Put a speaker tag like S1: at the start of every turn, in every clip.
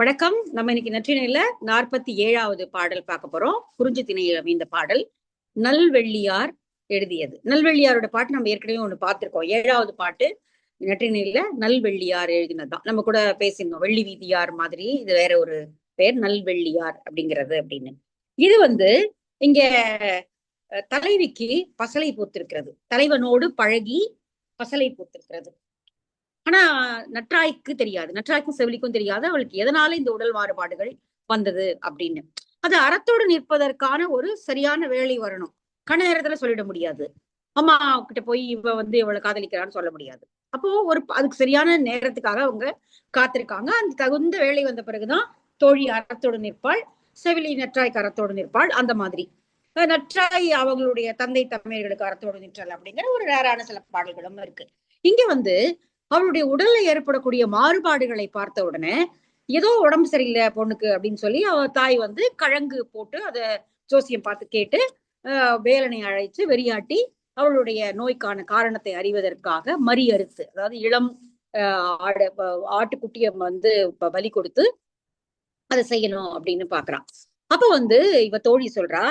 S1: வணக்கம். நம்ம இன்னைக்கு நற்றினையில நாற்பத்தி ஏழாவது பாடல் பார்க்க போறோம். குறிஞ்சி திணையில் இந்த பாடல் நல்வெள்ளியார் எழுதியது. நல்வெள்ளியாரோட பாட்டு நம்ம ஏற்கனவே ஒண்ணு பார்த்திருக்கோம். ஏழாவது பாட்டு நற்றினையில நல்வெள்ளியார் எழுதினதுதான். நம்ம கூட பேசியிருந்தோம். வெள்ளி வீதியார் மாதிரி இது வேற ஒரு பேர் நல்வெள்ளியார் அப்படிங்கிறது அப்படின்னு. இது வந்து இங்க தலைவிக்கு பசலை பூத்திருக்கிறது. தலைவனோடு பழகி பசலை பூத்திருக்கிறது. ஆனா நற்றாய்க்கு தெரியாது. நற்றாய்க்கும் செவிலிக்கும் தெரியாது. அவளுக்கு எதனால இந்த உடல் மாறுபாடுகள் வந்தது அப்படின்னு. அது அறத்தோடு நிற்பதற்கான ஒரு சரியான வேலை வரணும். கண நேரத்துல சொல்லிட முடியாது. அம்மா கிட்ட போய் இவ வந்து இவளை காதலிக்கிறான்னு சொல்ல முடியாது. அப்போ ஒரு அதுக்கு சரியான நேரத்துக்காக அவங்க காத்திருக்காங்க. அந்த தகுந்த வேலை வந்த பிறகுதான் தோழி அறத்தோடு நிற்பாள் செவிலி நற்றாய்க்கு அறத்தோடு நிற்பாள் அந்த மாதிரி. நற்றாய் அவங்களுடைய தந்தை தமையர்களுக்கு அறத்தோடு நிற்றல் அப்படிங்கிற ஒரு நேரான சில பாடல்களும் இருக்கு. இங்க வந்து அவளுடைய உடல்ல ஏற்படக்கூடிய மாறுபாடுகளை பார்த்த உடனே ஏதோ உடம்பு சரியில்லை பொண்ணுக்கு அப்படின்னு சொல்லி அவ தாய் வந்து கழங்கு போட்டு அதை ஜோசியம் பார்த்து கேட்டு வேலனை அழைச்சு வெறியாட்டி அவளுடைய நோய்க்கான காரணத்தை அறிவதற்காக மறி அறுத்து அதாவது இளம் ஆடு ஆட்டுக்குட்டியை வந்து பலி கொடுத்து அதை செய்யணும் அப்படின்னு பாக்குறான் அப்ப வந்து இவ தோழி சொல்றா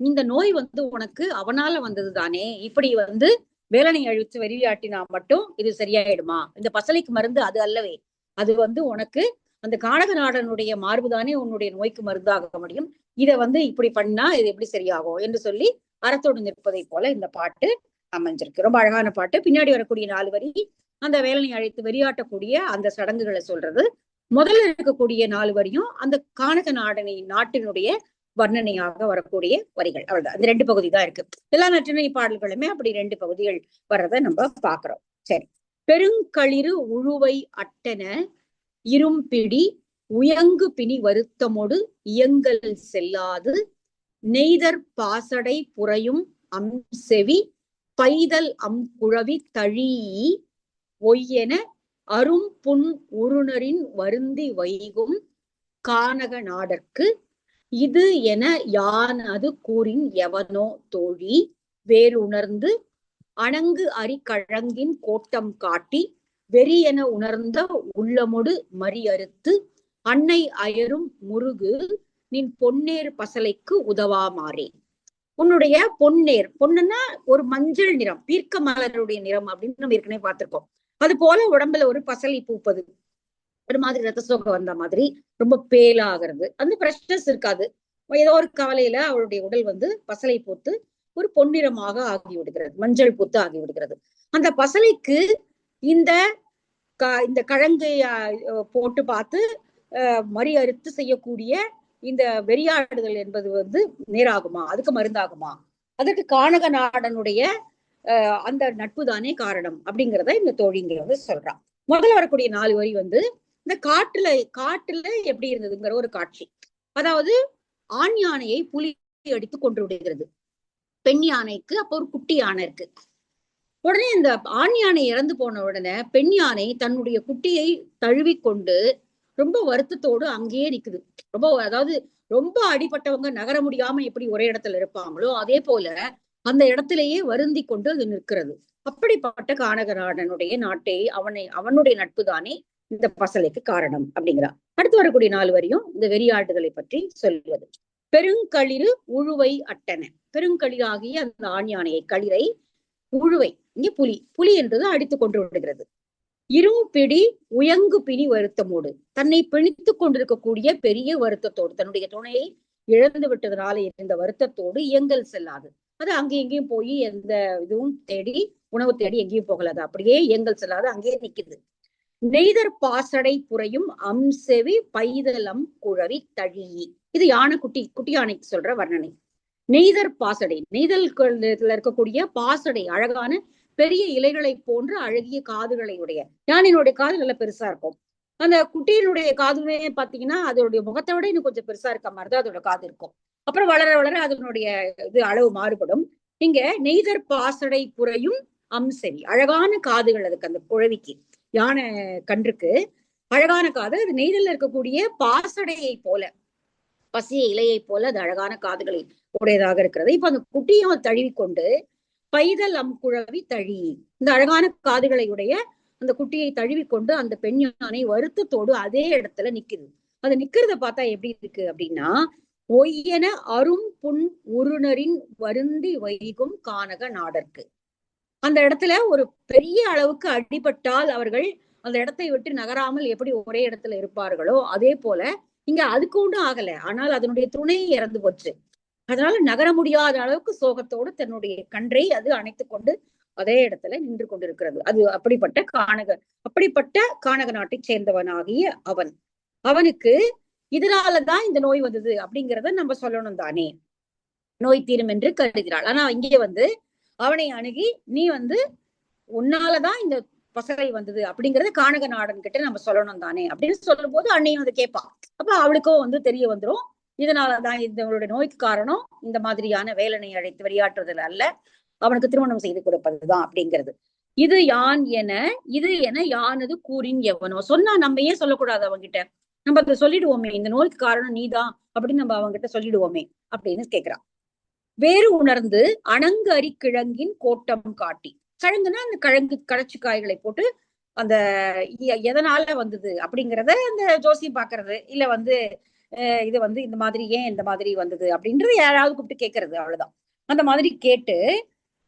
S1: இந்த நோய் வந்து உனக்கு அவனால வந்தது தானே இப்படி வந்து வேலனை அழித்து வெறியாட்டினா மட்டும் இது சரியாயிடுமா? இந்த பசலைக்கு மருந்து அது அல்லவே. அது வந்து உனக்கு அந்த கானகநாடனுடைய மார்புதானே உன்னுடைய நோய்க்கு மருந்தாக முடியும். இதை வந்து இப்படி பண்ணா இது எப்படி சரியாகும்? என்று சொல்லி அறத்தோடு நிற்பதை போல இந்த பாட்டு அமைஞ்சிருக்கு. ரொம்ப அழகான பாட்டு. பின்னாடி வரக்கூடிய நாலு வரி அந்த வேலனை அழைத்து வெறியாட்டக்கூடிய அந்த சடங்குகளை சொல்றது. முதல்ல இருக்கக்கூடிய நாலு வரியும் அந்த கானக நாடனை நாட்டினுடைய வர்ணனையாக வரக்கூடிய வரிகள். அவ்வளவுதான். இந்த ரெண்டு பகுதி தான் இருக்கு. எல்லா நற்றினை பாடல்களுமே அப்படி ரெண்டு பகுதிகள் வர்றதை நம்ம பாக்குறோம் சரி. பெருங்களிறு உழுவை அட்டென இரும்பிடி உயங்கு பிணி வருத்தமொடு இயங்கல் செல்லாது நெய்தற் பாசடை புறையும் அம் செவி பைதல் அம் குழவி தழீ ஒய்யென அரும் புண் உருணரின் வருந்தி வைகும் கானக நாடற்கு இது என யான் அது கூறின் எவனோ தோழி? வேறுணர்ந்து அணங்கு அரிக்கழங்கின் கோட்டம் காட்டி வெறி என உணர்ந்த உள்ளமொடு மறியறுத்து அன்னை அயரும் முருகு நின் பொன்னேர் பசலைக்கு உதவாமாறே உன்னுடைய பொன்னேர் பொண்ணுன்னா ஒரு மஞ்சள் நிறம் பீர்க்க மலருடைய நிறம் அப்படின்னு நம்ம ஏற்கனவே பார்த்திருக்கோம். அது போல உடம்புல ஒரு பசலை பூப்பது. ஒரு மாதிரி ரத்த சோகம் வந்த மாதிரி ரொம்ப பேலாகிறது. அந்த ஃப்ரெஷ்னஸ் இருக்காது. ஏதோ ஒரு கவலையில அவளுடைய உடல் வந்து பசலை போத்து ஒரு பொன்னிறமாக ஆகி விடுகிறது மஞ்சள் பூத்து ஆகி விடுகிறது அந்த பசலைக்கு இந்த க- இந்த கழங்கை போட்டு பார்த்து மறி அறுத்து செய்யக்கூடிய இந்த வெறியாடுதல் என்பது வந்து நேராகுமா? அதுக்கு மருந்தாகுமா? அதற்கு கானக நாடனுடைய அந்த நட்பு தானே காரணம் அப்படிங்கிறத இந்த தோழிங்க வந்து சொல்றான் முதல்ல வரக்கூடிய நாலு வரி வந்து இந்த காட்டுல காட்டுல எப்படி இருந்ததுங்கிற ஒரு காட்சி. அதாவது ஆண் யானையை புலி அடித்து கொண்டு விடுகிறது. பெண் யானைக்கு அப்போ ஒரு குட்டி யானை இருக்கு. உடனே இந்த ஆண் யானை இறந்து போன உடனே பெண் யானை தன்னுடைய குட்டியை தழுவிக்கொண்டு ரொம்ப வருத்தத்தோடு அங்கேயே நிக்குது. ரொம்ப அதாவது ரொம்ப அடிபட்டவங்க நகர முடியாம எப்படி ஒரே இடத்துல இருப்பாங்களோ அதே போல அந்த இடத்திலேயே வருந்தி கொண்டு அது நிற்கிறது. அப்படிப்பட்ட கானகநாடனுடைய நாட்டை அவனை அவனுடைய நட்பு தானே இந்த பசலைக்கு காரணம் அப்படிங்கிறா. அடுத்து வரக்கூடிய நாலு வரையும் இந்த வெறியாடுதலை பற்றி சொல்வது. பெருங்களிறு உழுவை அட்டன. பெருங்களிராகிய அந்த ஆண் யானையை களிரை உழுவை இங்கே புலி. புலி என்றது அடித்துக் கொண்டு விடுகிறது. இரும்பிடி உயங்கு பிணி வருத்தமோடு. தன்னை பிணித்துக் கொண்டிருக்கக்கூடிய பெரிய வருத்தத்தோடு. தன்னுடைய துணையை இழந்து விட்டதனால இருந்த வருத்தத்தோடு இயங்கல் செல்லாது. அது அங்கே எங்கேயும் போய் எந்த இதுவும் தேடி உணவு தேடி எங்கேயும் போகலாது. அப்படியே இயங்கல் செல்லாது. அங்கேயே நிக்குது. நெய்தர் பாசடை புறையும் அம்செவி பைதலம் குழவி தழியி இது யானை குட்டி குட்டி யானைக்கு சொல்ற வர்ணனை. நெய்தர் பாசடை. நெய்தல் இருக்கக்கூடிய பாசடை அழகான பெரிய இலைகளை போன்ற அழகிய காதுகளை உடைய. யானையினுடைய காது நல்ல பெருசா இருக்கும். அந்த குட்டியினுடைய காதுமே பாத்தீங்கன்னா அதனுடைய முகத்தை விட இன்னும் கொஞ்சம் பெருசா இருக்க மாதிரிதான் அதோட காது இருக்கும். அப்புறம் வளர வளர அதனுடைய இது அளவு மாறுபடும். இங்க நெய்தர் பாசடை புறையும் அம்செவி. அழகான காதுகள் அதுக்கு அந்த குழவிக்கு. யானை கன்றுக்கு. அழகான காது. அது நெய்தல்ல இருக்கக்கூடிய பாசடையை போல. பசிய இலையை போல அது அழகான காதுகளை உடையதாக இருக்கிறது. இப்ப அந்த குட்டியும் தழுவி கொண்டு பைதல் அம் குழவி தழி. இந்த அழகான காதுகளை உடைய அந்த குட்டியை தழுவிக்கொண்டு அந்த பெண் யானை வருத்தத்தோடு அதே இடத்துல நிக்குது. அது நிக்கிறத பார்த்தா எப்படி இருக்கு அப்படின்னா ஒய்யென அரும் புன் உருணரின் வருந்தி வைகும் கானக நாடற்கு. அந்த இடத்துல ஒரு பெரிய அளவுக்கு அடிபட்டால் அவர்கள் அந்த இடத்தை விட்டு நகராமல் எப்படி ஒரே இடத்துல இருப்பார்களோ அதே போல இங்க அதுக்கு ஒன்றும் ஆகல. ஆனால் அதனுடைய துணை இறந்து போச்சு. அதனால நகர முடியாத அளவுக்கு சோகத்தோடு தன்னுடைய கன்றை அது அணைத்து கொண்டு அதே இடத்துல நின்று கொண்டிருக்கிறது. அது அப்படிப்பட்ட கானக அப்படிப்பட்ட கானக நாட்டை சேர்ந்தவனாகிய அவன். அவனுக்கு இதனாலதான் இந்த நோய் வந்தது அப்படிங்கிறத நம்ம சொல்லணும் தானே. நோய் தீரும் என்று கருதுகிறாள். ஆனா இங்கே வந்து அவனை அணுகி நீ வந்து உன்னாலதான் இந்த பசலை வந்தது. அப்படிங்கறத கானக நாடன் கிட்ட நம்ம சொல்லணும் தானே? அப்படின்னு சொல்லும் போது அன்னையும் வந்து கேட்பான் அப்ப அவளுக்கும் வந்து தெரிய வந்துரும். இதனாலதான் இவங்களுடைய நோய்க்கு காரணம் இந்த மாதிரியான வேலனை அழைத்து விளையாட்டுறதுல அல்ல. அவனுக்கு திருமணம் செய்து கொடுப்பதுதான் அப்படிங்கிறது. இது யான் என இது என யானது கூறின் எவனோ? சொன்னா நம்ம ஏன் சொல்லக்கூடாது அவங்கிட்ட நம்ம அதை சொல்லிடுவோமே. இந்த நோய்க்கு காரணம் நீதான் அப்படின்னு நம்ம அவங்கிட்ட சொல்லிடுவோமே அப்படின்னு கேக்குறான் வேறு உணர்ந்து அணங்கரி கிழங்கின் கோட்டம் காட்டி. கிழங்குனா அந்த கிழங்கு கடைச்சி காய்களை போட்டு அந்த எதனால வந்தது அப்படிங்கிறத அந்த ஜோசியம் பாக்குறது. இல்ல வந்து இது வந்து இந்த மாதிரி ஏன் இந்த மாதிரி வந்தது அப்படின்றது யாராவது கூப்பிட்டு கேட்கறது அவ்வளவுதான். அந்த மாதிரி கேட்டு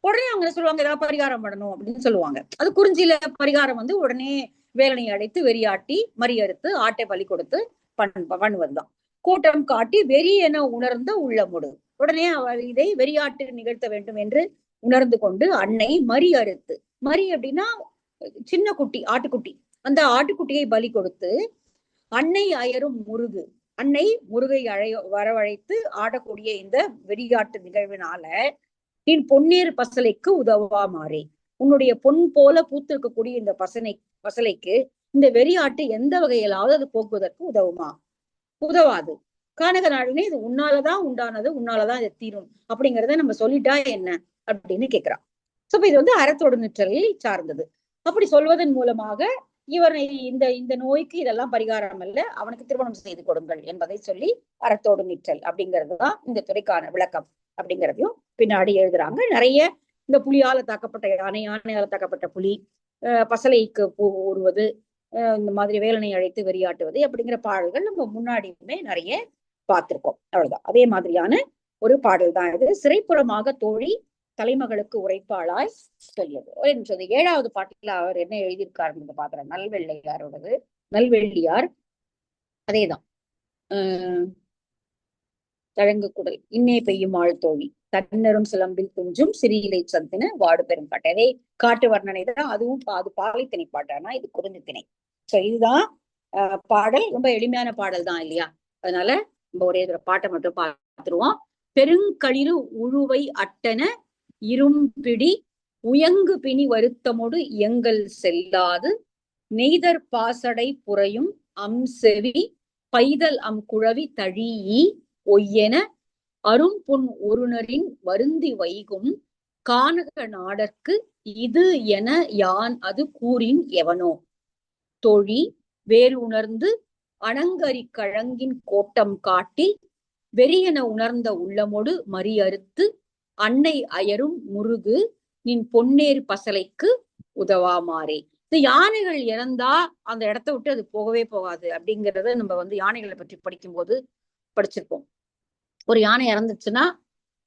S1: உடனே அவங்க சொல்லுவாங்க ஏதாவது பரிகாரம் பண்ணணும் அப்படின்னு சொல்லுவாங்க. அது குறிஞ்சியில பரிகாரம் வந்து உடனே வேலனை அடைத்து வெறியாட்டி மறியறுத்து ஆட்டை பலி கொடுத்து பண் பண்ணுவதுதான். கூட்டம் காட்டி வெறி என உணர்ந்த உள்ளமுடு. உடனே அவர் இதை வெறியாட்டு நிகழ்த்த வேண்டும் என்று உணர்ந்து கொண்டு அன்னை மறி அறுத்து. மறி அப்படின்னா சின்ன குட்டி ஆட்டுக்குட்டி. அந்த ஆட்டுக்குட்டியை பலி கொடுத்து அன்னை அயரும் முருகு அன்னை முருகை அழைய வரவழைத்து ஆடக்கூடிய இந்த வெறியாட்டு நிகழ்வினால நீ பொன்னீர் பசலைக்கு உதவா மாறே. உன்னுடைய பொன் போல பூத்திருக்கக்கூடிய இந்த பசனை பசலைக்கு இந்த வெறியாட்டு எந்த வகையிலாவது அது போக்குவதற்கு உதவுமா? உதவாது. கானக நாடுனே இது உன்னாலதான் உண்டானது உன்னாலதான் இது தீரும். அப்படிங்கறத நம்ம சொல்லிட்டா என்ன? அப்படின்னு கேக்குறான் சோ இது வந்து அறத்தோடு நிற்றலை சார்ந்தது. அப்படி சொல்வதன் மூலமாக இவர் இந்த இந்த நோய்க்கு இதெல்லாம் பரிகாரம் அல்ல அவனுக்கு திருமணம் செய்து கொடுங்கள் என்பதை சொல்லி அறத்தோடு நிற்றல் அப்படிங்கிறது தான் இந்த துறைக்கான விளக்கம் அப்படிங்கிறதையும் பின்னாடி எழுதுறாங்க. நிறைய இந்த புலியால தாக்கப்பட்ட யானை யானையால தாக்கப்பட்ட புலி பசலைக்கு பூ ஊறுவது இந்த மாதிரி வேலனை அழைத்து வெறியாட்டுவது அப்படிங்கிற பாடல்கள் நம்ம முன்னாடியுமே நிறைய பார்த்திருக்கோம். அவ்வளவுதான். அதே மாதிரியான ஒரு பாடல் தான் இது. சிறைப்புறமாக தோழி தலைமகளுக்கு உரைப்பாளாய் சொல்லியது. ஒரு நிமிஷம். ஏழாவது பாட்டில அவர் என்ன எழுதியிருக்காருன்னு பாக்குறேன் நல்வெள்ளையாரோடது. நல்வெள்ளியார். அதேதான். ஆஹ் தழங்கு குடல். இன்னே பெய்யும் ஆள் தோழி. தன்னரும் சிலம்பில் துஞ்சும் சிறியிலை சந்தின வாடு பெரும் பாட்டு. அதே காட்டு வர்ணனை தான். அதுவும் அது பாலை பாட்டானா? இது குறிஞ்சு திணை சோ இதுதான் பாடல். ரொம்ப எளிமையான பாடல் தான் இல்லையா? அதனால நம்ம ஒரே ஒரு பாட்டை மட்டும் பார்த்துருவோம் பெருங்களிரு உழுவை அட்டன இரும்பிடி உயங்கு பிணி வருத்தமோடு எங்கள் செல்லாது. நெய்தர் பாசடை புறையும் அம் செவி பைதல் அம் குழவி தழீ ஒய்யென அரும்புன் ஒருநரின் வருந்தி வைகும் கானக நாடற்கு இது என யான் அது கூறின் எவனோ. தொழி வேறு உணர்ந்து அணங்கரி கழங்கின் கோட்டம் காட்டி வெறியென உணர்ந்த உள்ளமோடு மறியறுத்து அன்னை அயரும் முருகு நின் பொன்னேர் பசலைக்கு உதவாமாறே. இந்த யானைகள் இறந்தா அந்த இடத்த விட்டு அது போகவே போகாது அப்படிங்கறத நம்ம வந்து யானைகளை பற்றி படிக்கும்போது படிச்சிருப்போம். ஒரு யானை இறந்துச்சுன்னா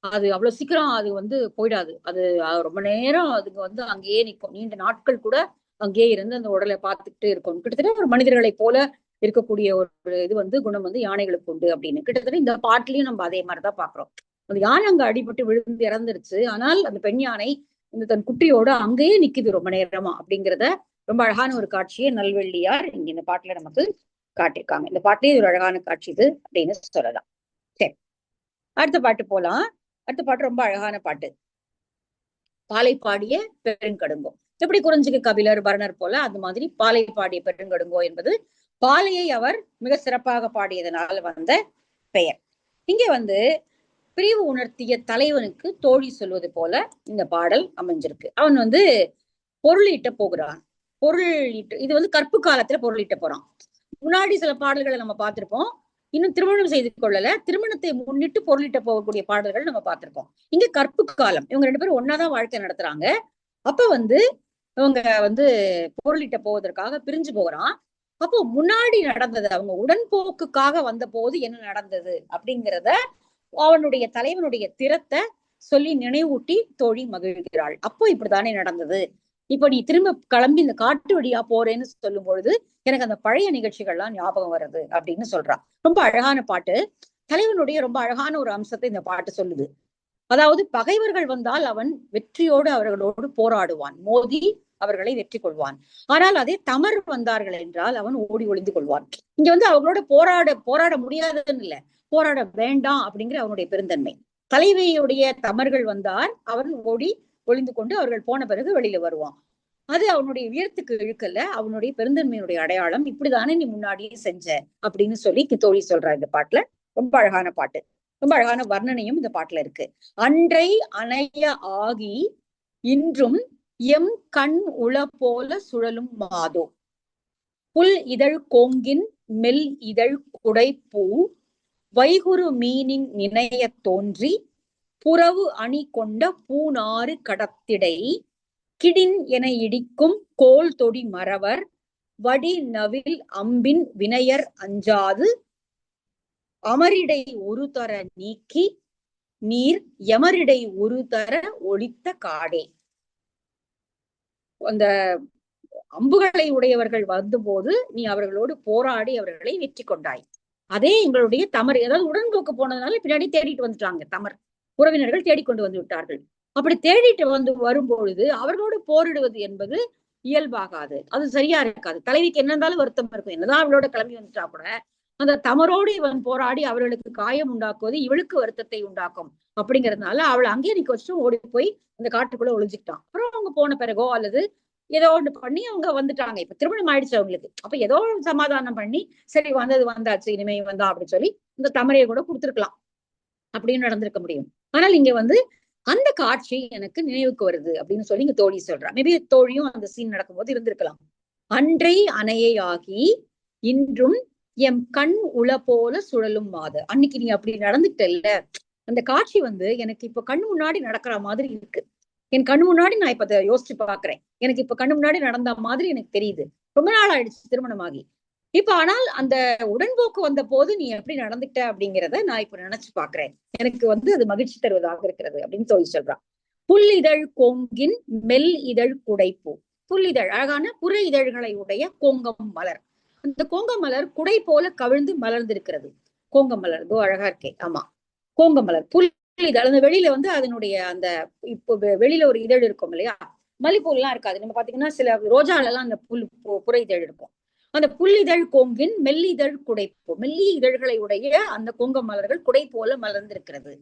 S1: அது அவ்வளவு சீக்கிரம் அது வந்து போயிடாது. அது ரொம்ப நேரம் அதுக்கு வந்து அங்கேயே நிற்கும் நீண்ட நாட்கள் கூட அங்கேயே இருந்து அந்த உடலை பார்த்துக்கிட்டு இருக்கும். கிட்டத்தட்ட ஒரு மனிதர்களை போல இருக்கக்கூடிய ஒரு இது வந்து குணம் வந்து யானைகளுக்கு உண்டு அப்படின்னு. கிட்டத்தட்ட இந்த பாட்டிலையும் நம்ம அதே மாதிரிதான் பாக்குறோம் அந்த யானை அங்க அடிபட்டு விழுந்து இறந்துருச்சு. ஆனால் அந்த பெண் யானை இந்த தன் குட்டியோட அங்கேயே நிக்குது ரொம்ப நேரமா அப்படிங்கிறத ரொம்ப அழகான ஒரு காட்சியை நல்வெள்ளியார் இங்க இந்த பாட்டுல நமக்கு காட்டியிருக்காங்க. இந்த பாட்டிலே ஒரு அழகான காட்சி இது அப்படின்னு சொல்லலாம். சரி. அடுத்த பாட்டு போலாம். அடுத்த பாட்டு ரொம்ப அழகான பாட்டு. பாலை பாடிய பெருங்கடுங்கோ. எப்படி குறிஞ்சிக்கு கபிலர் பரணர் போல அந்த மாதிரி பாலை பாடிய பெருங்கடுங்கோ என்பது பாலையை அவர் மிக சிறப்பாக பாடியதனால் வந்த பெயர். இங்க வந்து பிரிவு உணர்த்திய தலைவனுக்கு தோழி சொல்வது போல இந்த பாடல் அமைஞ்சிருக்கு. அவன் வந்து பொருளீட்ட போகிறான். பொருளீட்டு இது வந்து கற்பு காலத்துல பொருளீட்ட போறான். முன்னாடி சில பாடல்களை நம்ம பார்த்திருப்போம். இன்னும் திருமணம் செய்து கொள்ளல. திருமணத்தை முன்னிட்டு பொருளிட்ட போகக்கூடிய பாடல்கள் நம்ம பார்த்திருக்கோம். இங்க கற்பு காலம். இவங்க ரெண்டு பேரும் ஒன்னாதான் வாழ்க்கை நடத்துறாங்க. அப்ப வந்து இவங்க வந்து பொருளிட்ட போவதற்காக பிரிஞ்சு போகிறான். அப்போ முன்னாடி நடந்தது அவங்க உடன்போக்குக்காக வந்த போது என்ன நடந்தது அப்படிங்கிறத அவனுடைய தலைவனுடைய திறத்தை சொல்லி நினைவூட்டி தோழி மகிழ்கிறாள். அப்போ இப்படித்தானே நடந்தது. இப்ப நீ திரும்ப கிளம்பி இந்த காட்டு வழியா போறேன்னு சொல்லும் பொழுது எனக்கு அந்த பழைய நிகழ்ச்சிகள்லாம் ஞாபகம் வருது அப்படின்னு சொல்றான் ரொம்ப அழகான பாட்டு. தலைவனுடைய ரொம்ப அழகான ஒரு அம்சத்தை இந்த பாட்டு சொல்லுது. அதாவது பகைவர்கள் வந்தால் அவன் வெற்றியோடு அவர்களோடு போராடுவான். மோதி அவர்களை வெற்றி கொள்வான். ஆனால் அதே தமர் வந்தார்கள் என்றால் அவன் ஓடி ஒளிந்து கொள்வான். இங்க வந்து அவங்களோட போராட போராட முடியாதுன்னு இல்ல. போராட வேண்டாம் அப்படிங்கிற அவனுடைய பெருந்தன்மை. தலைவியுடைய தமர்கள் வந்தால் அவன் ஓடி ஒளிந்து கொண்டு அவர்கள் போன பிறகு வெளியில வருவான். அது அவனுடைய உயரத்துக்கு இழுக்கல அவனுடைய பெருந்தன்மையினுடைய அடையாளம் இப்படிதானே நீ முன்னாடியே செஞ்ச அப்படின்னு சொல்லி தோழி சொல்றா இந்த பாட்டுல. ரொம்ப அழகான பாட்டு. ரொம்ப அழகான வர்ணனையும் இந்த பாட்டுல இருக்கு. அன்றை அணைய ஆகி இன்றும் எம் கண் உள போல சுழலும் மாதோ. புல் இதழ் கோங்கின் மெல் இதழ் குடைப்பூ. வைகுரு மீனின் நினையத் தோன்றி புறவு அணி கொண்ட பூனாறு கடத்திடை. கிடின் என இடிக்கும் கோல் தொடி மறவர் வடி நவில் அம்பின் வினையர் அஞ்சாது. அமரிடை ஒரு தர நீக்கி நீர் எமரிடை ஒரு தர ஒளித்த காடே. அந்த அம்புகளை உடையவர்கள் வந்தபோது நீ அவர்களோடு போராடி அவர்களை வெற்றி கொண்டாய். அதே எங்களுடைய தமர் ஏதாவது உடன்போக்கு போனதுனால பின்னாடி தேடிட்டு வந்துட்டாங்க தமர். உறவினர்கள் தேடிக்கொண்டு வந்து விட்டார்கள். அப்படி தேடிட்டு வந்து வரும்பொழுது அவர்களோடு போரிடுவது என்பது இயல்பாகாது. அது சரியா இருக்காது. தலைவிக்கு என்ன இருந்தாலும் வருத்தம் இருக்கும். என்னதான் அவளோட கிளம்பி வந்துட்டா கூட அந்த தமரோடு இவன் போராடி அவர்களுக்கு காயம் உண்டாக்குவது இவளுக்கு வருத்தத்தை உண்டாக்கும். அப்படிங்கறதுனால அவளை அங்கேயே நிக்க வச்சுட்டு ஓடி போய் அந்த காட்டுக்குள்ள ஒளிஞ்சுக்கிட்டான். அப்புறம் அவங்க போன பிறகோ அல்லது ஏதோ ஒன்று பண்ணி அவங்க வந்துட்டாங்க. இப்ப திருமணம் ஆயிடுச்சு அவங்களுக்கு. அப்ப ஏதோ சமாதானம் பண்ணி சரி வந்தது வந்தாச்சு இனிமே வந்தா அப்படின்னு சொல்லி இந்த தமரையை கூட கொடுத்துருக்கலாம். அப்படின்னு நடந்திருக்க முடியும். ஆனால் இங்க வந்து அந்த காட்சி எனக்கு நினைவுக்கு வருது அப்படின்னு சொல்லி இங்க தோழி சொல்றா. மேபி தோழியும் அந்த சீன் நடக்கும்போது இருந்திருக்கலாம். அன்றை அணையை ஆகி இன்றும் எம் கண் உள போல சுழலும் மாத. அன்னைக்கு நீ அப்படி நடந்துட்டல்ல. அந்த காட்சி வந்து எனக்கு இப்ப கண் முன்னாடி நடக்கிற மாதிரி இருக்கு. என் கண் முன்னாடி நான் இப்ப அதை யோசிச்சு பாக்குறேன். எனக்கு இப்ப கண் முன்னாடி நடந்த மாதிரி எனக்கு தெரியுது. ரொம்ப நாள் ஆயிடுச்சு திருமணமாகி. இப்ப ஆனால் அந்த உடன்போக்கு வந்த போது நீ எப்படி நடந்துட்ட அப்படிங்கிறத நான் இப்ப நினைச்சு பாக்குறேன். எனக்கு வந்து அது மகிழ்ச்சி தருவதாக இருக்கிறது அப்படின்னு சொல்லி சொல்றான் புல் இதழ் கோங்கின் மெல் இதழ் குடைப்பு. புல் இதழ் அழகான புற இதழ்களை உடைய கோங்கம் மலர். அந்த கோங்க மலர் குடை போல கவிழ்ந்து மலர்ந்திருக்கிறது. கோங்க மலர் இதோ அழகா இருக்கே. ஆமா. கோங்க மலர் புல் இதழ் அந்த வெளியில வந்து அதனுடைய அந்த இப்போ வெளியில ஒரு இதழ் இருக்கும் இல்லையா? மல்லிப்பூ எல்லாம் இருக்காது. நம்ம பாத்தீங்கன்னா சில ரோஜால எல்லாம் அந்த புல் புற இதழ் இருக்கும். அந்த புல்லிதழ் கோங்கின் மெல்லிதழ் குடைப்பு மெல்லி இதழ்களை உடைய அந்த கோங்க மலர்கள் குடை போல மலர்ந்திருக்கிறது.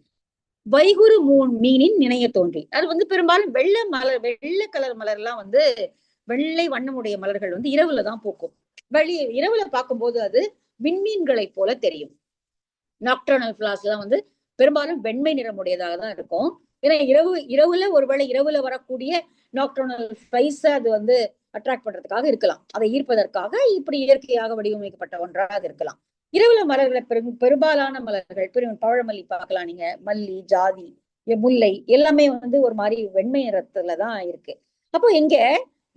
S1: வைகுரு மூன் மீனின் நினைய தோன்றி. அது வந்து பெரும்பாலும் வெள்ளை மலர் வெள்ளை கலர் மலர் எல்லாம் வந்து வெள்ளை வண்ணமுடைய மலர்கள் வந்து இரவுல தான் பூக்கும். வெளியே இரவுல பார்க்கும்போது அது விண்மீன்களை போல தெரியும். நாக்டர்னல் ஃபிளாஸ் எல்லாம் வந்து பெரும்பாலும் வெண்மை நிறமுடையதாக தான் இருக்கும். ஏன்னா இரவு இரவுல ஒருவேளை இரவுல வரக்கூடிய நாக்டர்னல் ஃபிளைஸ் அது வந்து அட்ராக்ட் பண்றதுக்காக இருக்கலாம். அதை ஈர்ப்பதற்காக இப்படி இயற்கையாக வடிவமைக்கப்பட்ட ஒன்றாக இருக்கலாம். இரவுல மலர்களை பெரும் பெரும்பாலான மலர்கள் பெரும் பழமல்லி பார்க்கலாம் நீங்க. மல்லி ஜாதி முல்லை எல்லாமே வந்து ஒரு மாதிரி வெண்மை நிறத்துல தான் இருக்கு. அப்போ இங்க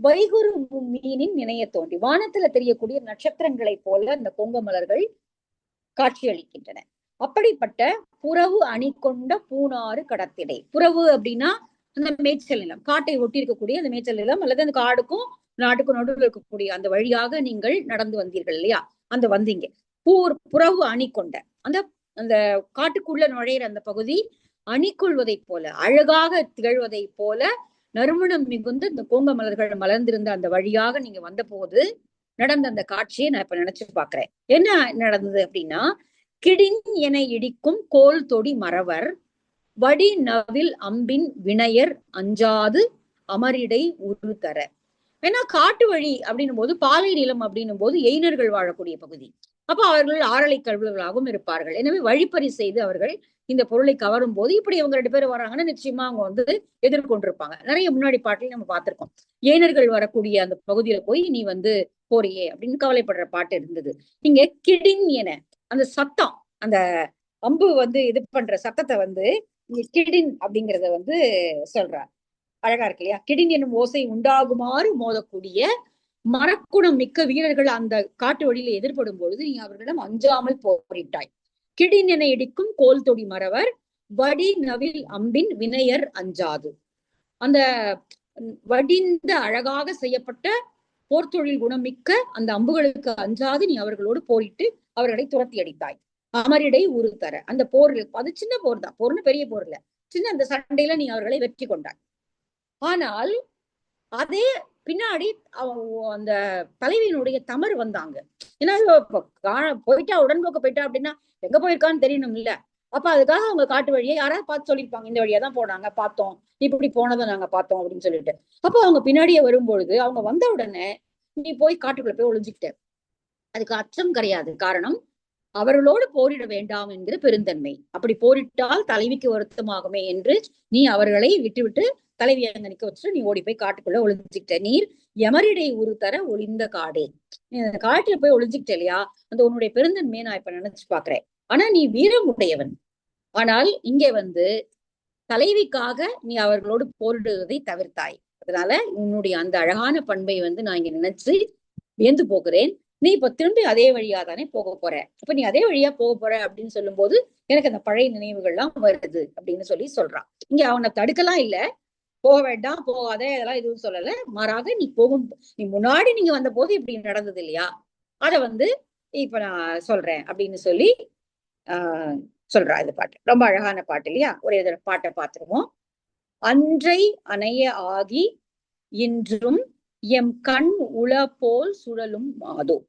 S1: வைகுரு மீனின் நினைய தோன்றி. வானத்துல தெரியக்கூடிய நட்சத்திரங்களைப் போல இந்த கொங்க மலர்கள் காட்சியளிக்கின்றன. அப்படிப்பட்ட புறவு அணி கொண்ட பூனாறு கடத்திடை. புறவு அப்படின்னா அந்த மேய்ச்சல் நிலம். காட்டை ஒட்டி இருக்கக்கூடிய அந்த மேய்ச்சல் நிலம் அல்லது அந்த காடுக்கும் நாட்டுக்கும் நடுவில் இருக்கக்கூடிய அந்த வழியாக நீங்கள் நடந்து வந்தீர்கள் இல்லையா? அந்த வந்தீங்க. பூர் புறவு அணி கொண்ட அந்த அந்த காட்டுக்குள்ள நுழையிற அந்த பகுதி அணிக்கொள்வதை போல அழகாக திகழ்வதைப் போல நறுமணம் மிகுந்த இந்த கோங்க மலர்கள் மலர்ந்திருந்த அந்த வழியாக நீங்க வந்த போது நடந்த அந்த காட்சியை நான் இப்ப நினைச்சு பாக்குறேன். என்ன நடந்தது அப்படின்னா கிடின் என இடிக்கும் கோல் தொடி மறவர் வடி நவில் அம்பின் வினையர் அஞ்சாது அமரிடை உரு தர ஏன்னா காட்டு வழி அப்படின்னும் போது பாலை நிலம் அப்படின்னும் போது எயினர்கள் வாழக்கூடிய பகுதி. அப்ப அவர்கள் ஆரலை கல்வர்களாகவும் இருப்பார்கள். எனவே வழிப்பறி செய்து அவர்கள் இந்த பொருளை கவரும் போது இப்படி இவங்க ரெண்டு பேரும் வராங்கன்னா நிச்சயமா அவங்க வந்து எதிர்கொண்டிருப்பாங்க. நிறைய முன்னாடி பாட்டிலையும் நம்ம பார்த்திருக்கோம். ஏனர்கள் வரக்கூடிய அந்த பகுதியில போய் நீ வந்து போறியே அப்படின்னு கவலைப்படுற பாட்டு இருந்தது. இங்க கிடின் என அந்த சத்தம் அந்த அம்பு வந்து இது பண்ற சத்தத்தை வந்து கிடின் அப்படிங்கிறத வந்து சொல்றார். அழகா இருக்கு இல்லையா? கிடின் என்னும் ஓசை உண்டாகுமாறு மோதக்கூடிய மரக்குணம் மிக்க வீரர்கள் அந்த காட்டு வழியில எதிர்படும் பொழுது நீ அவர்களிடம் அஞ்சாமல் போரிட்டாய். கிடினென இடிக்கும் கோல் தொடி மறவர் வடி நவில் அம்பின் வினையர் அஞ்சாது. அந்த வடிந்த அழகாக செய்யப்பட்ட போர்த்தொழில் குணமிக்க அந்த அம்புகளுக்கு அஞ்சாது நீ அவர்களோடு போரிட்டு அவர்களை துரத்தி அடித்தாய். அமரிடை உரு தர. அந்த போர் அது சின்ன போர் தான். போர்னு பெரிய போர் இல்ல. சின்ன அந்த சண்டையில நீ அவர்களை வெற்றி கொண்டாய். ஆனால் அதே பின்னாடி அந்த தலைவியினுடைய தமர் வந்தாங்க. ஏன்னா போயிட்டா உடன்போக்க போயிட்டா அப்படின்னா எங்க போயிருக்கான்னு தெரியணும் இல்ல. அப்ப அதுக்காக அவங்க காட்டு வழியை யாராவது பார்த்து சொல்லியிருப்பாங்க. இந்த வழியா தான் போனாங்க பார்த்தோம். இப்படி போனதை நாங்க பார்த்தோம் அப்படின்னு சொல்லிட்டு. அப்ப அவங்க பின்னாடியே வரும்பொழுது அவங்க வந்த உடனே நீ போய் காட்டுக்குள்ள போய் ஒளிஞ்சுக்கிட்ட. அதுக்கு அச்சம் கிடையாது. காரணம் அவர்களோடு போரிட வேண்டாம் என்கிற பெருந்தன்மை. அப்படி போரிட்டால் தலைவிக்கு வருத்தமாகுமே என்று நீ அவர்களை விட்டுவிட்டு தலைவி அங்க நிக்க வச்சுட்டு நீ ஓடி போய் காட்டுக்குள்ள ஒளிஞ்சுக்கிட்ட நீர் எமரிடை உரு தர ஒளிந்த காடு. நீ அந்த காட்டுல போய் ஒளிஞ்சுக்கிட்ட இல்லையா? அந்த உன்னுடைய பெருந்தன்மையை நான் இப்ப நினைச்சு பாக்குறேன் ஆனா நீ வீரம் உடையவன் ஆனால் இங்கே வந்து தலைவிக்காக நீ அவர்களோடு போரிடுவதை தவிர்த்தாய். அதனால உன்னுடைய அந்த அழகான பண்பை வந்து நான் இங்க நினைச்சு வியந்து போகிறேன். நீ இப்ப திரும்பி அதே வழியா தானே போக போற? இப்ப நீ அதே வழியா போக போற அப்படின்னு சொல்லும் போது எனக்கு அந்த பழைய நினைவுகள்லாம் வருது அப்படின்னு சொல்லி சொல்றான். இங்க அவனை தடுக்கலாம் இல்ல. போக வேண்டாம் போகாத இதெல்லாம் எதுவும் சொல்லல. மாறாக நீ போகும் நீ முன்னாடி நீங்க வந்த போது இப்படி நடந்தது இல்லையா? அத வந்து இப்ப நான் சொல்றேன் அப்படின்னு சொல்லி ஆஹ் சொல்றா இந்த பாட்டு. ரொம்ப அழகான பாட்டு இல்லையா? ஒரே பாட்டை பார்த்துருவோம். அன்றை அணைய ஆகி இன்றும் எம் கண் உள போல் சுழலும் மாதோ.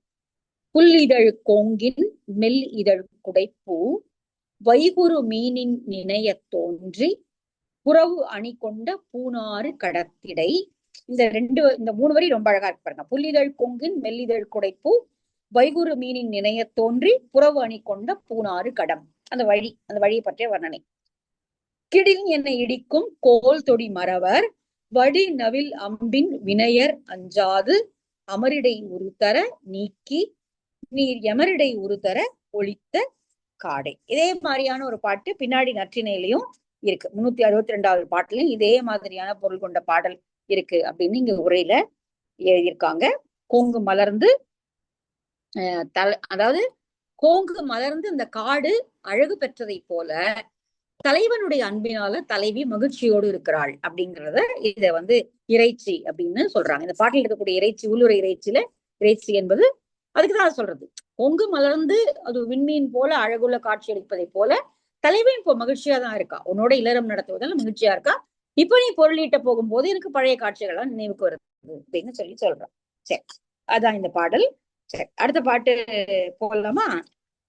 S1: புல்லிதழ் கோங்கின் மெல் இதழ் குடைப்பூ. வைகுரு மீனின் நினைய தோன்றி. புறவு அணி கொண்ட பூனாறு கடத்திடை. இந்த ரெண்டு இந்த மூணு வரி ரொம்ப அழகா இருக்கு பாருங்க. புல்லிதழ் கொங்கின் மெல்லிதழ் குடைப்பூ. வைகுரு மீனின் நினைய தோன்றி. புறவு அணி கொண்ட பூனாறு கடம். அந்த வழி அந்த வழியை பற்றிய வர்ணனை. கிடில் என்னை இடிக்கும் கோல் தொடி மறவர். வடி நவில் அம்பின் வினையர் அஞ்சாது அமரிடை உருத்தர நீக்கி நீர் எமரிடை உருத்தர ஒழித்த காடை. இதே மாதிரியான ஒரு பாட்டு பின்னாடி நற்றினையிலையும் இருக்கு. முன்னூத்தி அறுபத்தி ரெண்டாவது பாட்டுலயும் இதே மாதிரியான பொருள் கொண்ட பாடல் இருக்கு அப்படின்னு இங்க உரையில எழுதியிருக்காங்க. கொங்கு மலர்ந்து தல அதாவது கோங்கு மலர்ந்து இந்த காடு அழகு பெற்றதை போல தலைவனுடைய அன்பினால தலைவி மகிழ்ச்சியோடு இருக்கிறாள் அப்படிங்கிறத இத வந்து இறைச்சி அப்படின்னு சொல்றாங்க. இந்த பாட்டில் இருக்கக்கூடிய இறைச்சி உள்ளுரை இறைச்சியில இறைச்சி என்பது அதுக்குதான் சொல்றது. பொங்கு மலர்ந்து அது விண்மீன் போல அழகுள்ள காட்சி அளிப்பதை போல தலைவன் இப்போ மகிழ்ச்சியா தான் இருக்கா? உன்னோட இளரம் நடத்துவதால மகிழ்ச்சியா இருக்கா? இப்ப நீ பொருளீட்ட போகும்போது எனக்கு பழைய காட்சிகள்லாம் நினைவுக்கு வருது அப்படின்னு சொல்லி சொல்றான் சரி அதான் இந்த பாடல். சரி அடுத்த பாட்டு போகலாமா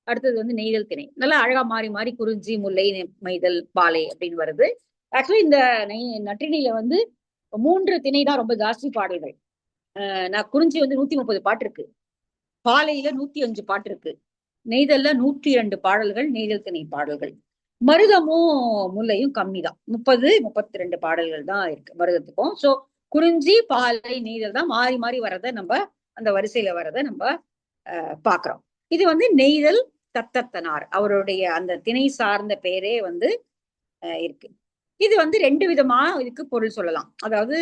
S1: அடுத்தது வந்து நெய்தல் திணை. நல்லா அழகா மாறி மாறி குறிஞ்சி முல்லை மைதல் பாலை அப்படின்னு வருது. ஆக்சுவலி இந்த நெய் நற்றினியில வந்து மூன்று திணை தான் ரொம்ப ஜாஸ்தி பாடல்கள். நான் குறிஞ்சி வந்து நூத்தி முப்பது பாட்டு இருக்கு. பாலையில நூத்தி அஞ்சு பாட்டு இருக்கு. நெய்தல்ல நூற்றி இரண்டு பாடல்கள் நெய்தல் திணை பாடல்கள். மருதமும் முல்லையும் கம்மி தான். முப்பது முப்பத்தி ரெண்டு பாடல்கள் தான் இருக்கு மருதத்துக்கும். சோ குறிஞ்சி பாலை நெய்தல் தான் மாறி மாறி வர்றத நம்ம அந்த வரிசையில வர்றத நம்ம பாக்குறோம். இது வந்து நெய்தல் தத்தத்தனார். அவருடைய அந்த திணை சார்ந்த பெயரே வந்து இருக்கு. இது வந்து ரெண்டு விதமா இதுக்கு பொருள் சொல்லலாம். அதாவது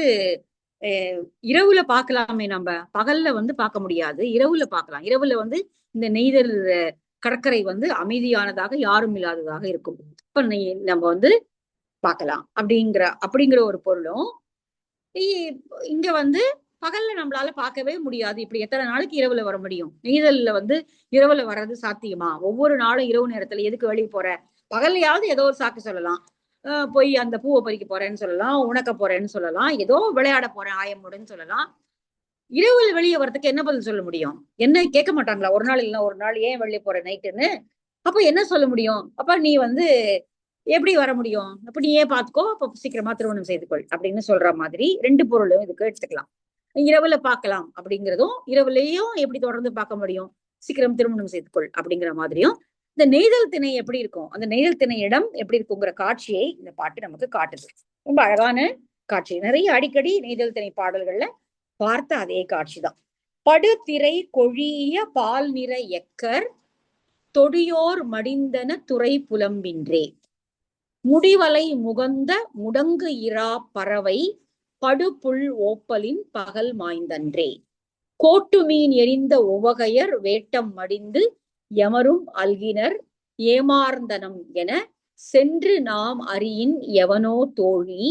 S1: இரவுல பார்க்கலாமே நம்ம. பகல்ல வந்து பார்க்க முடியாது. இரவுல பார்க்கலாம் இரவுல வந்து இந்த நெய்தல் கடற்கரை வந்து அமைதியானதாக யாரும் இல்லாததாக இருக்கும். இப்ப நம்ம வந்து பார்க்கலாம் அப்படிங்கிற அப்படிங்கிற ஒரு பொருளும் இங்க வந்து பகல்ல நம்மளால பார்க்கவே முடியாது. இப்படி எத்தனை நாளைக்கு இரவுல வர முடியும்? நெய்தல்ல வந்து இரவுல வர்றது சாத்தியமா? ஒவ்வொரு நாளும் இரவு நேரத்துல எதுக்கு வெளியே போற? பகல்லையாவது ஏதோ ஒரு சாக்கு சொல்லலாம். போய் அந்த பூவை பறிக்க போறேன்னு சொல்லலாம் உணக்க போறேன்னு சொல்லலாம் ஏதோ விளையாட போறேன் ஆயமுடன்னு சொல்லலாம். இரவுல வெளியே வர்றதுக்கு என்ன பதில் சொல்ல முடியும்? என்ன கேட்க மாட்டாங்களா? ஒரு நாள் இல்லைன்னா ஒரு நாள் ஏன் வெளியே போற நைட்டுன்னு? அப்ப என்ன சொல்ல முடியும்? அப்ப நீ வந்து எப்படி வர முடியும்? அப்ப நீ ஏன் பாத்துக்கோ அப்ப சீக்கிரமா திருமணம் செய்து கொள் அப்படின்னு சொல்ற மாதிரி ரெண்டு பொருளும் இதுக்கு எடுத்துக்கலாம். இரவுல பார்க்கலாம் அப்படிங்கிறதும் இரவுலயும் எப்படி தொடர்ந்து பார்க்க முடியும்? சீக்கிரம் திருமணம் செய்து கொள் அப்படிங்கிற மாதிரியும் இந்த நெய்தல் திணை எப்படி இருக்கும்? அந்த நெய்தல் திணை இடம் எப்படி இருக்குங்கிற காட்சியை இந்த பாட்டு நமக்கு காட்டுது. ரொம்ப அழகான காட்சி. நிறைய அடிக்கடி நெய்தல் திணை பாடல்கள்ல பார்த்த அதே காட்சிதான். படுதிரை கொழிய பால் நிற எக்கர் தொடியோர் மடிந்தன துறை புலம்பின்றே. முடிவலை முகந்த முடங்கு இரா பறவை படுபுல் ஓப்பலின் பகல் மாய்ந்தன்றே. கோட்டு மீன் எரிந்த உவகையர் வேட்டம் மடிந்து எமரும் அல்கினர் ஏமார்ந்தனம் என சென்று நாம் அறியின் எவனோ தோழி.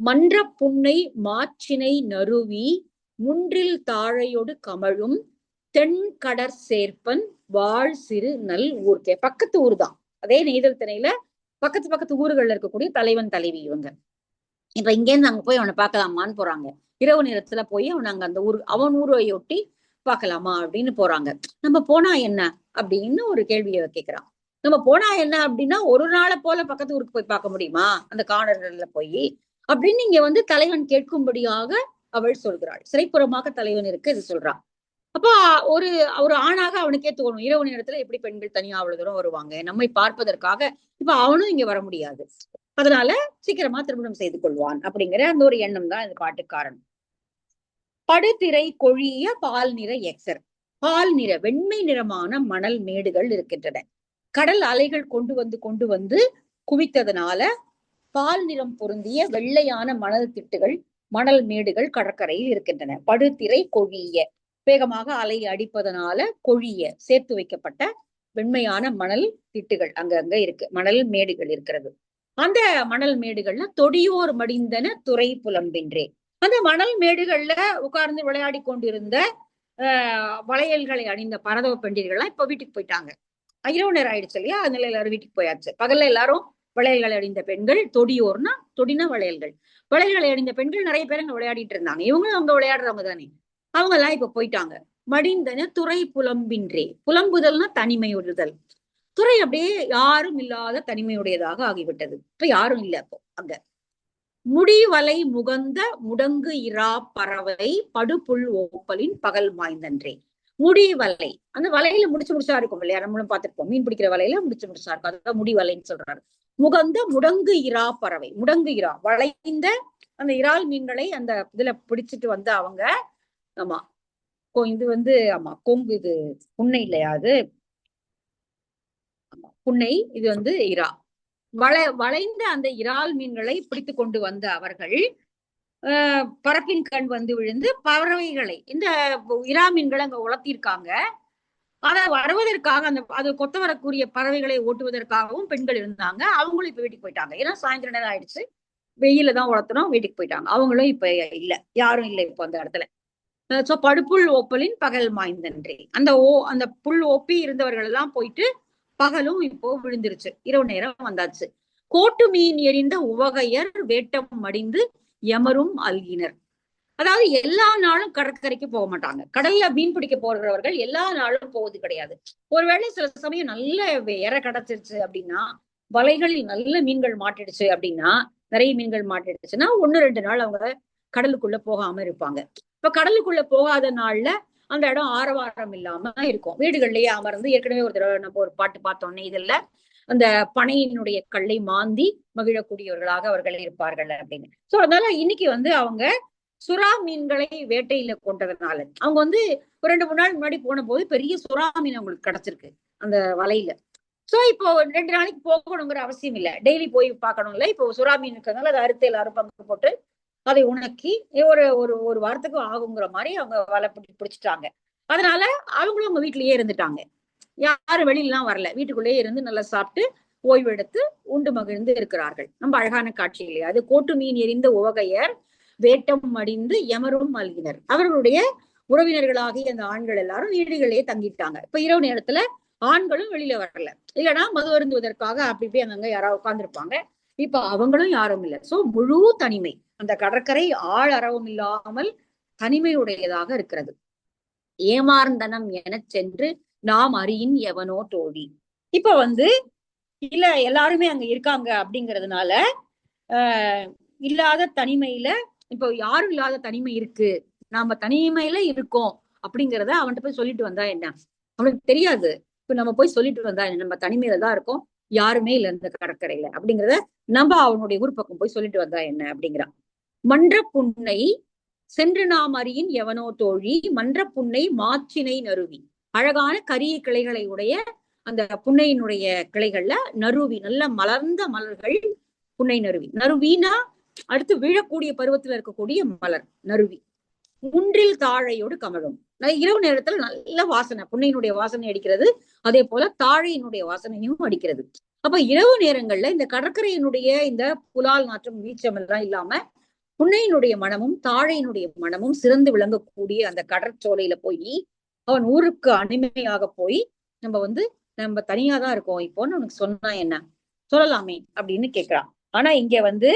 S1: மன்ற புன்னை மாற்றினை நறுவி முன்றில் தாழையொடு கமழும் தென்கடற் சேர்ப்பன் வாழ் சிறு நல் ஊர்க்கே. பக்கத்து ஊர் தான் அதே நெய்தல் திணையில பக்கத்து பக்கத்து ஊர்கள்ல இருக்கக்கூடிய தலைவன் தலைவி இவங்க. இப்ப இங்கேருந்து அங்க போய் அவனை பார்க்கலாமான்னு போறாங்க. இரவு நேரத்துல போய் அவன் அங்க அந்த ஊர் அவன் ஊரையொட்டி பார்க்கலாமா அப்படின்னு போறாங்க. நம்ம போனா என்ன அப்படின்னு ஒரு கேள்வியை கேட்கிறான் நம்ம போனா என்ன அப்படின்னா ஒரு நாளை போல பக்கத்து ஊருக்கு போய் பார்க்க முடியுமா? அந்த காணர்கள்ல போய் அப்படின்னு இங்க வந்து தலைவன் கேட்கும்படியாக அவள் சொல்கிறாள். சிறைப்புறமாக தலைவன் இருக்கு இது சொல்றான் அப்போ ஒரு ஒரு ஆணாக அவனுக்கே தோணும். இரவு நேரத்துல எப்படி பெண்கள் தனியா அவ்வளவு தூரம் வருவாங்க? நம்மை பார்ப்பதற்காக இப்ப அவனும் இங்க வர முடியாது. அதனால சீக்கிரமா திருமணம் செய்து கொள்வான் அப்படிங்கிற அந்த ஒரு எண்ணம் தான் இந்த பாட்டுக்கு காரணம் படுதிரை கொழிய பால் நிற எக்ஸர் பால் நிற வெண்மை நிறமான மணல் மேடுகள் இருக்கின்றன. கடல் அலைகள் கொண்டு வந்து கொண்டு வந்து குவித்ததனால பால் நிறம் பொருந்திய வெள்ளையான மணல் திட்டுகள் மணல் மேடுகள் கடற்கரையில் இருக்கின்றன. படுதிரை கொழிய வேகமாக அலை அடிப்பதனால கொழிய சேர்த்து வைக்கப்பட்ட வெண்மையான மணல் திட்டுகள் அங்கங்க இருக்கு மணல் மேடுகள் இருக்கிறது. அந்த மணல் மேடுகள்ல தொடியோர் மடிந்தன துறை புலம்பின்றே. அந்த மணல் மேடுகள்ல உட்கார்ந்து விளையாடி கொண்டிருந்த ஆஹ் வளையல்களை அணிந்த பரதவ பெண்டிர்கள்லாம் இப்ப வீட்டுக்கு போயிட்டாங்க. இரவு நேரம் ஆயிடுச்சு இல்லையா? அதனால எல்லாரும் வீட்டுக்கு போயாச்சு. பகல்ல எல்லாரும் வளையல்களை அணிந்த பெண்கள் தொடியோர்னா தொடின வளையல்கள். வளையல்களை அணிந்த பெண்கள் நிறைய பேர் அங்க விளையாடிட்டு இருந்தாங்க. இவங்களும் அவங்க விளையாடுறவங்க தானே. அவங்க எல்லாம் இப்ப போயிட்டாங்க. மடிந்தன துறை புலம்பின்றே. புலம்புதல்னா தனிமையுறுதல். துறை அப்படியே யாரும் இல்லாத தனிமையுடையதாக ஆகிவிட்டது. இப்ப யாரும் இல்ல அப்போ அங்க. முடிவலை முகந்த முடங்கு இரா பறவை படுபுல் ஓப்பலின் பகல் மாய்ந்தன்றே. முடி வலை. அந்த வலையில முடிச்சு முடிச்சா இருக்கும் இல்லையா? நம்மளும் பார்த்திருப்போம். மீன் பிடிக்கிற வலையில முடிச்சு முடிச்சா இருக்கும். அதுதான் முடி வலைன்னு சொல்றாரு. முகந்த முடங்கு இரா பறவை. முடங்கு இரா. வளைந்த அந்த இறால் மீன்களை அந்த இதுல பிடிச்சிட்டு வந்து அவங்க ஆமா இது வந்து ஆமா கொங்கு இது. புண்ணை இல்லையா அது? புன்னை இது வந்து இரா. வள வளைந்த அந்த இறால் மீன்களை பிடித்து கொண்டு வந்த அவர்கள் பரப்பின் கண் வந்து விழுந்து பறவைகளை இந்த இரா மீன்களை அங்க உலர்த்தியிருக்காங்க அதை வருவதற்காக அந்த அது கொத்த வரக்கூடிய பறவைகளை ஓட்டுவதற்காகவும் பெண்கள் இருந்தாங்க. அவங்களும் இப்ப வீட்டுக்கு போயிட்டாங்க. ஏன்னா சாயந்தர நேரம் ஆயிடுச்சு. வெயில தான் உளர்த்தணும் வீட்டுக்கு போயிட்டாங்க. அவங்களும் இப்ப இல்ல. யாரும் இல்லை இப்போ அந்த இடத்துல. சோ படுப்புள் ஓப்பலின் பகல் மாய்ந்தன்றே. அந்த ஓ அந்த புல் ஓப்பி இருந்தவர்கள் எல்லாம் போயிட்டு பகலும் இப்போ விழுந்துருச்சு. இரவு நேரம் வந்தாச்சு. கோட்டு மீன் எரிந்த உவகையர் வேட்டம் மடிந்து எமரும் அல்கினர். அதாவது எல்லா நாளும் கடற்கரைக்கு போக மாட்டாங்க. கடல்ல மீன் பிடிக்க போகிறவர்கள் எல்லா நாளும் போவது கிடையாது. ஒருவேளை சில சமயம் நல்ல இற கிடைச்சிருச்சு அப்படின்னா வலைகளில் நல்ல மீன்கள் மாட்டிடுச்சு அப்படின்னா நிறைய மீன்கள் மாட்டிடுச்சுன்னா ஒன்னு ரெண்டு நாள் அவங்க கடலுக்குள்ள போகாம இருப்பாங்க. இப்ப கடலுக்குள்ள போகாத நாள்ல அந்த இடம் ஆரவாரம் இல்லாம இருக்கும். வீடுகள்லயே அமர்ந்து ஏற்கனவே ஒரு தடவை நம்ம ஒரு பாட்டு பார்த்தோன்னே இதுல அந்த பனையினுடைய கல்லை மாந்தி மகிழக்கூடியவர்களாக அவர்கள் இருப்பார்கள் அப்படின்னு. சோ அதனால இன்னைக்கு வந்து அவங்க சுறா மீன்களை வேட்டையில கொண்டதுனால அவங்க வந்து ஒரு ரெண்டு மூணு நாள் முன்னாடி போன போது பெரிய சுறா மீன் அவங்களுக்கு கிடைச்சிருக்கு அந்த வலையில. சோ இப்போ ரெண்டு நாளைக்கு போகணுங்கிற அவசியம் இல்லை. டெய்லி போய் பார்க்கணும் இல்லை இப்போ சுறா மீன் இருக்கிறதுனால அதை அறுத்து எல்லாரும் பங்கு போட்டு அதை உணக்கி ஒரு ஒரு ஒரு வாரத்துக்கு ஆகுங்கிற மாதிரி அவங்க வலை பிடி பிடிச்சிட்டாங்க. அதனால அவங்களும் அவங்க வீட்டிலேயே இருந்துட்டாங்க. யாரும் வெளியிலாம் வரல. வீட்டுக்குள்ளேயே இருந்து நல்லா சாப்பிட்டு ஓய்வு எடுத்து உண்டு மகிழ்ந்து இருக்கிறார்கள். நம்ம அழகான காட்சி இல்லையா? அது கோட்டு மீன் எரிந்த உவகையர் வேட்டம் அடிந்து எமரும் மல்கினர். அவர்களுடைய உறவினர்களாகிய அந்த ஆண்கள் எல்லாரும் வீடுகளிலேயே தங்கிட்டாங்க. இப்ப இரவு நேரத்துல ஆண்களும் வெளியில வரல. இல்லைன்னா மது அருந்துவதற்காக அப்படி போய் அங்கங்க யாராவது உட்கார்ந்துருப்பாங்க. இப்ப அவங்களும் யாரும் இல்லை. சோ முழு தனிமை. அந்த கடற்கரை ஆள் அறவும் இல்லாமல் தனிமையுடையதாக இருக்கிறது. ஏமாந்தனம் என சென்று நாம் அறியின் எவனோ தோழி. இப்ப வந்து இல்ல எல்லாருமே அங்க இருக்காங்க அப்படிங்கறதுனால ஆஹ் இல்லாத தனிமையில இப்போ யாரும் இல்லாத தனிமை இருக்கு. நாம தனிமையில இருக்கோம் அப்படிங்கிறத அவன்கிட்ட போய் சொல்லிட்டு வந்தா என்ன? அவனுக்கு தெரியாது. இப்ப நம்ம போய் சொல்லிட்டு வந்தா என்ன? நம்ம தனிமையில தான் இருக்கோம். யாருமே இல்ல இந்த கடற்கரையில அப்படிங்கிறத நம்ம அவனுடைய ஊர் பக்கம் போய் சொல்லிட்டு வந்தா என்ன அப்படிங்கிறான். மன்ற புன்னை சென்று நாம் அறியின் எவனோ தோழி மன்ற புன்னை மாச்சினை நறுவி அழகான கரிய கிளைகளை உடைய அந்த புன்னையினுடைய கிளைகள்ல நறுவி நல்ல மலர்ந்த மலர்கள் புன்னை நறுவி நறுவினா அடுத்து விழக்கூடிய பருவத்துல இருக்கக்கூடிய மலர் நறுவி முன்றில் தாழையோடு கமழும். இரவு நேரத்துல நல்ல வாசனை புன்னையினுடைய வாசனை அடிக்கிறது. அதே போல தாழையினுடைய வாசனையும் அடிக்கிறது. அப்ப இரவு நேரங்கள்ல இந்த கடற்கரையினுடைய இந்த புலால் நாற்றம் வீச்சம் எல்லாம் இல்லாம புன்னையினுடைய மனமும் தாழையினுடைய மனமும் சிறந்து விளங்கக்கூடிய அந்த கடற்சோலையில போய் அவன் ஊருக்கு அடிமையாக போய் நம்ம வந்து நம்ம தனியா தான் இருக்கோம். இப்போன்னு உனக்கு சொன்னா என்ன? சொல்லலாமே அப்படின்னு கேக்குறான். ஆனா இங்க வந்து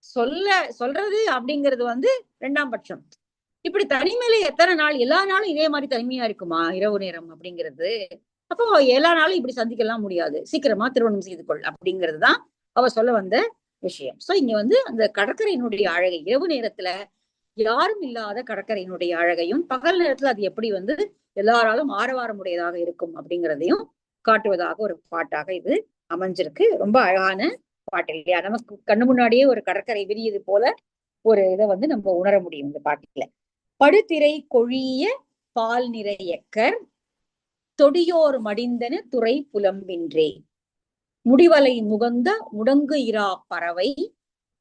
S1: சொல்ல சொல்றது அப்படிங்கிறது வந்து ரெண்டாம் பட்சம். இப்படி தனிமையில எத்தனை நாள் எல்லா நாளும் இதே மாதிரி தனிமையா இருக்குமா? இரவு நேரம் அப்படிங்கிறது. அப்போ எல்லா நாளும் இப்படி சந்திக்கலாம் முடியாது. சீக்கிரமா திருமணம் செய்து கொள் அப்படிங்கிறது தான் அவ சொல்ல வந்த விஷயம். சோ இங்க வந்து அந்த கடற்கரையினுடைய அழகை இரவு நேரத்துல யாரும் இல்லாத கடற்கரையினுடைய அழகையும் பகல் நேரத்துல அது எப்படி வந்து எல்லாராலும் ஆரவாரமுடையதாக இருக்கும் அப்படிங்கிறதையும் காட்டுவதாக ஒரு பாட்டாக இது அமைஞ்சிருக்கு. ரொம்ப அழகான பாட்டு இல்லையா? நமக்கு கண்ணு முன்னாடியே ஒரு கடற்கரை விரியது போல ஒரு இதை வந்து நம்ம உணர முடியும் இந்த பாட்டுல. படுத்திரை கொழிய பால் நிறையக்கர் தொடியோர் மடிந்தன துறை புலம்பின்றே முடிவலை முகந்த முடங்கு இரா பறவை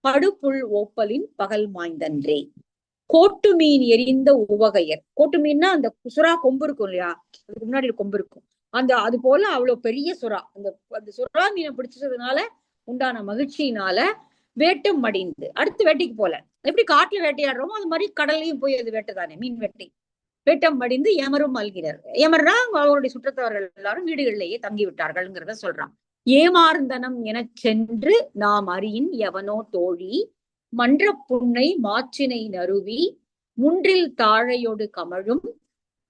S1: படுப்புள் ஓப்பலின் பகல் மாய்ந்தன்றே. கோட்டு மீன் எரிந்த உவகையர். கோட்டு மீன்னா அந்த சுறா கொம்பு இருக்கும் இல்லையா? அதுக்கு முன்னாடி கொம்பு இருக்கும். அந்த அது போல அவ்வளவு பெரிய சுறா. அந்த அந்த சுறா மீனை பிடிச்சதுனால உண்டான மகிழ்ச்சியினால வேட்டம் மடிந்து அடுத்து வேட்டைக்கு போல. எப்படி காட்டுல வேட்டையாடுறோமோ அது மாதிரி கடல்லையும் போய் அது வேட்டை தானே மீன் வேட்டை. வேட்டம் மடிந்து எமரும் மல்கிறார். எமர்னா அவருடைய சுற்றத்தவர்கள் எல்லாரும் வீடுகளிலேயே தங்கி விட்டார்கள்ங்கிறத சொல்றான். ஏமாறுந்தனம் எனச் சென்று நாம் அறியின் எவனோ தோழி மன்ற புன்னை மாச்சினை நறுவி முன்றில் தாழையோடு கமழும்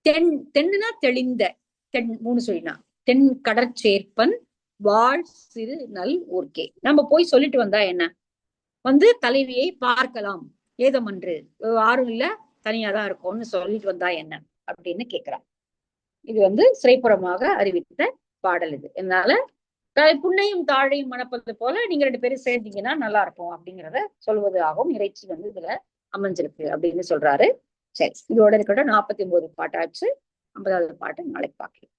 S1: தென் தென்னுனா தெளிந்த தென் மூணு சொல்லினா தென் கடற்சேர்ப்பன் வாழ் சிறு நல் ஊர்க்கே. நம்ம போய் சொல்லிட்டு வந்தா என்ன? வந்து தலைவியை பார்க்கலாம். ஏதமன்று யாரும் இல்ல தனியா தான் இருக்கும்னு சொல்லிட்டு வந்தா என்ன? அப்படின்னு கேக்குறான் இது வந்து சிறைப்புறமாக அறிவித்த பாடல் இது. அதனால புண்ணையும் தாழையும் மணப்பது போல நீங்க ரெண்டு பேரும் சேர்ந்தீங்கன்னா நல்லா இருக்கும் அப்படிங்கிறத சொல்வது ஆகும். இறைச்சி வந்து இதுல அமைஞ்சிருக்கு அப்படின்னு சொல்றாரு. சரி இதோட இருக்கட்டும் நாற்பத்தி ஒன்பது பாட்டாச்சு. ஐம்பதாவது பாட்டு நாளைக்கு பாக்கலாம்